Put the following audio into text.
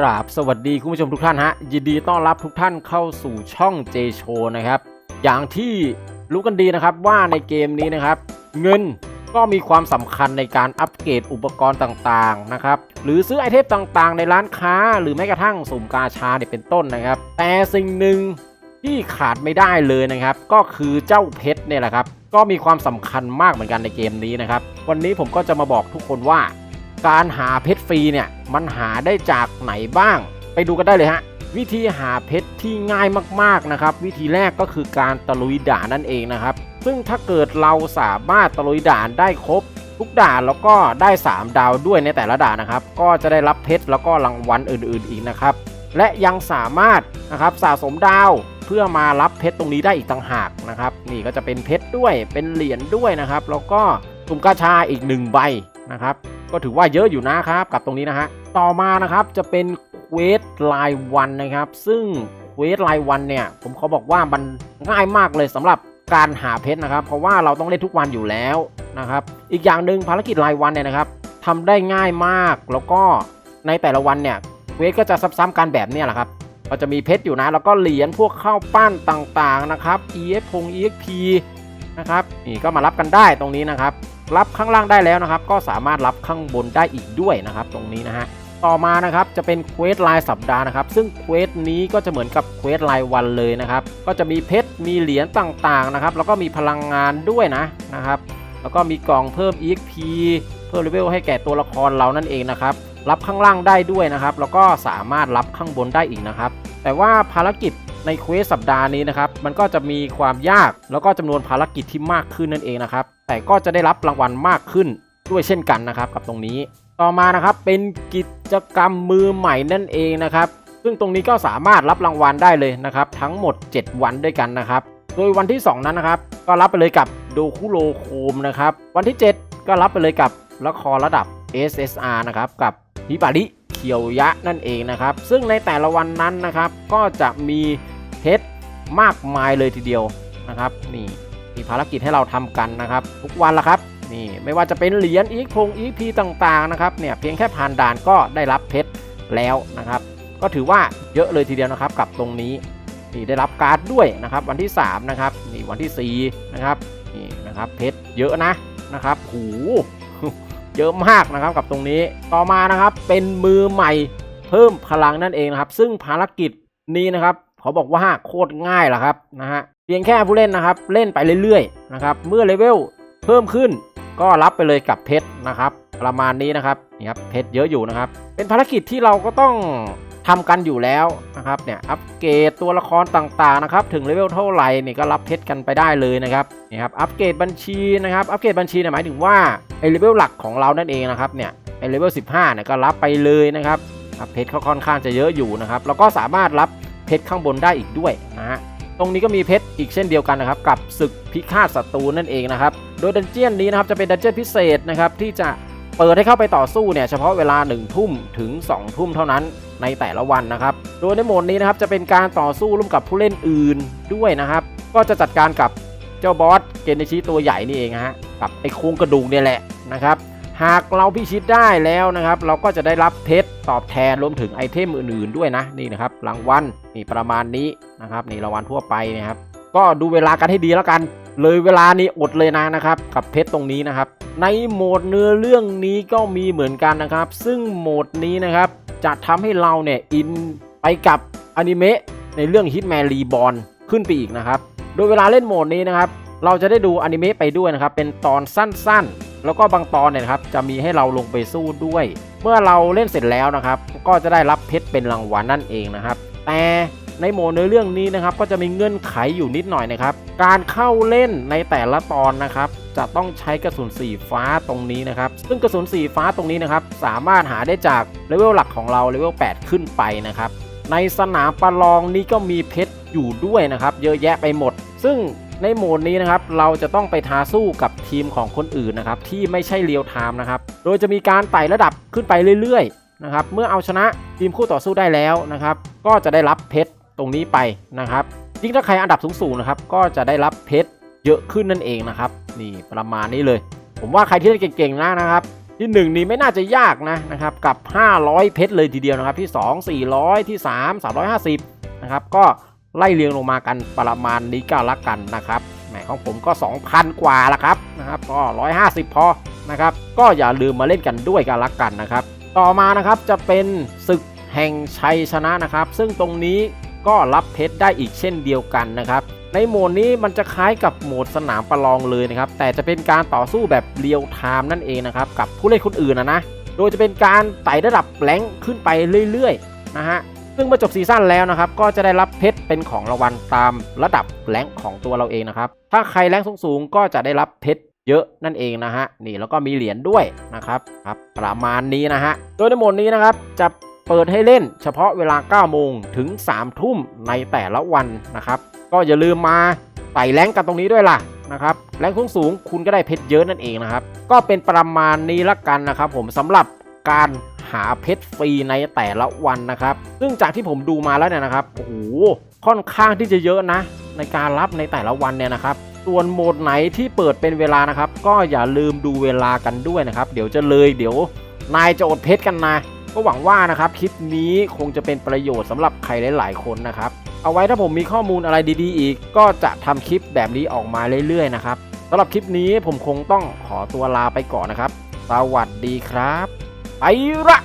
กราบสวัสดีคุณผู้ชมทุกท่านฮะ ยินดีต้อนรับทุกท่านเข้าสู่ช่อง J Show นะครับ อย่างที่รู้กันดีนะครับว่าในเกมนี้นะครับ เงินก็มีความสำคัญในการอัปเกรดอุปกรณ์ต่างๆนะครับ หรือซื้อไอเทมต่างๆ ในร้านค้า หรือแม้กระทั่งสุ่มกาชาเนี่ยเป็นต้นนะครับ แต่สิ่งหนึ่งที่ขาดไม่ได้เลยนะครับ ก็คือเจ้าเพชรเนี่ยแหละครับ ก็มีความสำคัญมากเหมือนกันในเกมนี้นะครับ วันนี้ผมก็จะมาบอกทุกคนว่า การหาเพชรฟรีเนี่ยมันหาได้จากไหนบ้าง ไปดูกันได้เลยฮะวิธีหาเพชรที่ง่ายมากๆนะครับ วิธีแรกก็คือการตะลุยด่านนั่นเองนะครับ ซึ่งถ้าเกิดเราสามารถตะลุยด่านได้ครบ ทุกด่านแล้วก็ได้ 3 ดาวด้วยในแต่ละด่านนะครับ ก็จะได้รับเพชรแล้วก็รางวัลอื่นๆอีกนะครับ และยังสามารถนะครับสะสมดาวเพื่อมารับเพชรตรงนี้ได้อีกต่างหากนะครับ นี่ก็จะเป็นเพชรด้วยเป็นเหรียญด้วยนะครับ แล้วก็ตุ่มกาชาอีกหนึ่งใบนะครับ ก็ถือว่าเยอะอยู่นะครับกับตรงนี้นะฮะต่อมานะครับจะเป็นเควสรายวันนะครับ ซึ่งเควสรายวันเนี่ย ผมเขอบอกว่ามันง่ายมากเลยสำหรับการหาเพชรนะครับ เพราะว่าเราต้องเล่นทุกวันอยู่แล้วนะครับ อีกอย่างหนึ่งภารกิจรายวันเนี่ยนะครับทำได้ง่ายมากแล้วก็ในแต่ละวันเนี่ยเควสก็จะซ้ำๆกันแบบนี้แหละครับก็จะมีเพชรอยู่นะแล้วก็เหรียญพวกข้าวปั้นต่างๆนะครับ EF พง EXP นะครับนี่ก็มารับกันได้ตรงนี้นะครับ รับข้างล่างได้แล้วนะครับ ก็สามารถรับข้างบนได้อีกด้วยนะครับ ตรงนี้นะฮะต่อมานะครับจะเป็นเควสรายสัปดาห์นะครับ ซึ่งเควสนี้ก็จะเหมือนกับเควสรายวันเลยนะครับ ก็จะมีเพชรมีเหรียญต่างๆนะครับ แล้วก็มีพลังงานด้วยนะนะครับ แล้วก็มีกล่องเพิ่ม EXP เพิ่มเลเวลให้แก่ตัวละครเรานั่นเองนะครับ รับข้างล่างได้ด้วยนะครับ แล้วก็สามารถรับข้างบนได้อีกนะครับ แต่ว่าภารกิจในเควสสัปดาห์นี้นะครับ มันก็จะมีความยากแล้วก็จำนวนภารกิจที่มากขึ้นนั่นเองนะครับ แต่ก็จะได้รับรางวัลมากขึ้นด้วยเช่นกันนะครับกับตรงนี้ ต่อมานะครับเป็นกิจกรรมมือใหม่นั่นเองนะครับซึ่งตรงนี้ก็สามารถรับรางวัลได้เลยนะครับทั้งหมด 7 วันด้วยกันนะครับ โดยวันที่ 2 นั้นนะครับ ก็รับไปเลยกับโดคุโรโคมนะครับวันที่ 7 ก็รับไปเลยกับละครระดับ SSR นะครับกับฮิบาริเคียวยะนั่นเองนะครับ ซึ่งในแต่ละวันนั้นนะครับก็จะมีเพชรมากมายเลยทีเดียวนะครับนี่ มีภารกิจให้เราทำกันนะครับ ทุกวันละครับนี่ไม่ว่าจะเป็นเหรียญอีกพงอีกพีต่างๆนะครับเนี่ยเพียงแค่ผ่านด่านก็ได้รับเพชรแล้วนะครับ ก็ถือว่าเยอะเลยทีเดียวนะครับกับตรงนี้นี่ได้รับการ์ดด้วยนะครับ วันที่ 3 นะครับนี่วันที่4นะครับนี่นะครับเพชรเยอะนะนะครับหูเยอะมากนะครับกับตรงนี้ต่อมานะครับเป็นมือใหม่เพิ่มพลังนั่นเองนะครับ ซึ่งภารกิจนี้นะครับเขาบอกว่าโคตรง่ายแหละครับนะฮะ เพียงแค่ผู้เล่นนะครับ เล่นไปเรื่อยๆนะครับ เมื่อเลเวลเพิ่มขึ้น ก็รับไปเลยกับเพชรนะครับ ประมาณนี้นะครับนี่ครับเพชรเยอะอยู่นะครับ เป็นภารกิจที่เราก็ต้องทำกันอยู่แล้วนะครับเนี่ยอัปเกรดตัวละครต่างๆนะครับถึงเลเวลเท่าไหร่นี่ก็รับเพชรกันไปได้เลยนะครับนี่ครับอัปเกรดบัญชีนะครับอัปเกรดบัญชีหมายถึงว่าไอเลเวลหลักของเรานั่นเองนะครับเนี่ยไอเลเวล15เนี่ยก็รับไปเลยนะครับครับเพชรเขาค่อนข้างจะเยอะอยู่นะครับแล้วก็สามารถรับเพชรข้างบนได้อีกด้วยนะฮะ ตรงนี้ก็มีเพชรอีกเช่นเดียวกันนะครับกับศึกพิฆาตศัตรูนั่นเองนะครับโดยดันเจียนนี้นะครับจะเป็นดันเจียนพิเศษนะครับที่จะเปิดให้เข้าไปต่อสู้เนี่ยเฉพาะเวลา1ทุ่มถึง2ทุ่มเท่านั้นในแต่ละวันนะครับ โดยในโหมดนี้นะครับจะเป็นการต่อสู้ร่วมกับผู้เล่นอื่นด้วยนะครับ ก็จะจัดการกับเจ้าบอสเกนเนชิตัวใหญ่นี่เองฮะกับไอ้โครงกระดูกเนี่ยแหละนะครับ หากเราพิชิตได้แล้วนะครับ เราก็จะได้รับเพชรตอบแทนรวมถึงไอเทมอื่นๆด้วยนะนี่นะครับรางวัลนี่ประมาณนี้นะครับนี่รางวัลทั่วไปนะครับ ก็ดูเวลากันให้ดีแล้วกัน เลยเวลานี้อดเลยนะนะครับ กับเพชรตรงนี้นะครับ ในโหมดเนื้อเรื่องนี้ก็มีเหมือนกันนะครับ ซึ่งโหมดนี้นะครับจะทำให้เราเนี่ยอินไปกับอนิเมะในเรื่อง Hitman Reborn ขึ้นไปอีกนะครับ โดยเวลาเล่นโหมดนี้นะครับ เราจะได้ดูอนิเมะไปด้วยนะครับ เป็นตอนสั้นๆ แล้วก็บางตอนเนี่ยนะครับจะมีให้เราลงไปสู้ด้วย เมื่อเราเล่นเสร็จแล้วนะครับ ก็จะได้รับเพชรเป็นรางวัลนั่นเองนะครับ แต่ในโหมดในเรื่องนี้นะครับ ก็จะมีเงื่อนไขอยู่นิดหน่อยนะครับ การเข้าเล่นในแต่ละตอนนะครับ จะต้องใช้กระสุนสีฟ้าตรงนี้นะครับ ซึ่งกระสุนสีฟ้าตรงนี้นะครับ สามารถหาได้จากเลเวลหลักของเราเลเวล8 ขึ้นไปนะครับ ในสนามประลองนี้ก็มีเพชรอยู่ด้วยนะครับ เยอะแยะไปหมด ซึ่ง ในโหมดนี้นะครับเราจะต้องไปท้าสู้กับทีมของคนอื่นนะครับที่ไม่ใช่เรียลไทม์นะครับโดยจะมีการไต่ระดับขึ้นไปเรื่อยๆนะครับเมื่อเอาชนะทีมคู่ต่อสู้ได้แล้วนะครับก็จะได้รับเพชรตรงนี้ไปนะครับยิ่งถ้าใครอันดับสูงๆนะครับก็จะได้รับเพชรเยอะขึ้นนั่นเองนะครับนี่ประมาณนี้เลย ผมว่าใครที่เล่นเก่งๆนะนะครับที่ 1 นี้ไม่น่าจะยากนะนะครับกับ 500 เพชรเลยทีเดียวนะครับที่ 2 400 ที่ 3 350นะครับก็ ไล่เรียงลงมากันประมาณนี้ก็ละกันนะครับแหมของผมก็ 2,000 กว่าละครับนะครับก็ 150 พอนะครับ ก็อย่าลืมมาเล่นกันด้วยกันละกันนะครับ ต่อมานะครับจะเป็นศึกแห่งชัยชนะนะครับ ซึ่งตรงนี้ก็รับเพชรได้อีกเช่นเดียวกันนะครับ ในโหมดนี้มันจะคล้ายกับโหมดสนามประลองเลยนะครับ แต่จะเป็นการต่อสู้แบบเรียลไทม์นั่นเองนะครับ กับผู้เล่นคนอื่นนะนะ โดยจะเป็นการไต่ระดับแรงค์ขึ้นไปเรื่อยๆนะฮะ ซึ่งเมื่อจบซีซั่นแล้วนะครับ ก็จะได้รับเพชรเป็นของรางวัลตามระดับแรงของตัวเราเองนะครับ ถ้าใครแรงค์สูงๆก็จะได้รับเพชรเยอะนั่นเองนะฮะ นี่แล้วก็มีเหรียญด้วยนะครับครับประมาณนี้นะฮะ โดยในโหมดนี้นะครับจะเปิดให้เล่นเฉพาะเวลา 9 โมงถึง 3 ทุ่มในแต่ละวันนะครับ ก็อย่าลืมมาไต่แรงกันตรงนี้ด้วยล่ะนะครับแรงสูงสูงคุณก็ได้เพชรเยอะนั่นเองนะครับ ก็เป็นประมาณนี้ละกันนะครับ ผมสำหรับการ หาเพชรฟรีในแต่ละวันนะครับ ซึ่งจากที่ผมดูมาแล้วเนี่ยนะครับ โอ้โห ค่อนข้างที่จะเยอะนะ ในการรับในแต่ละวันเนี่ยนะครับส่วนโหมดไหนที่เปิดเป็นเวลานะครับ ก็อย่าลืมดูเวลากันด้วยนะครับ เดี๋ยวจะเลยเดี๋ยวนายจะอดเพชรกันนะ ก็หวังว่านะครับคลิปนี้คงจะเป็นประโยชน์สำหรับใครหลาย ๆ คนนะครับ เอาไว้ถ้าผมมีข้อมูลอะไรดี ๆ อีก ก็จะทำคลิปแบบนี้ออกมาเรื่อย ๆ นะครับสำหรับคลิปนี้ผมคงต้องขอตัวลาไปก่อนนะครับ สวัสดีครับ あいゆら。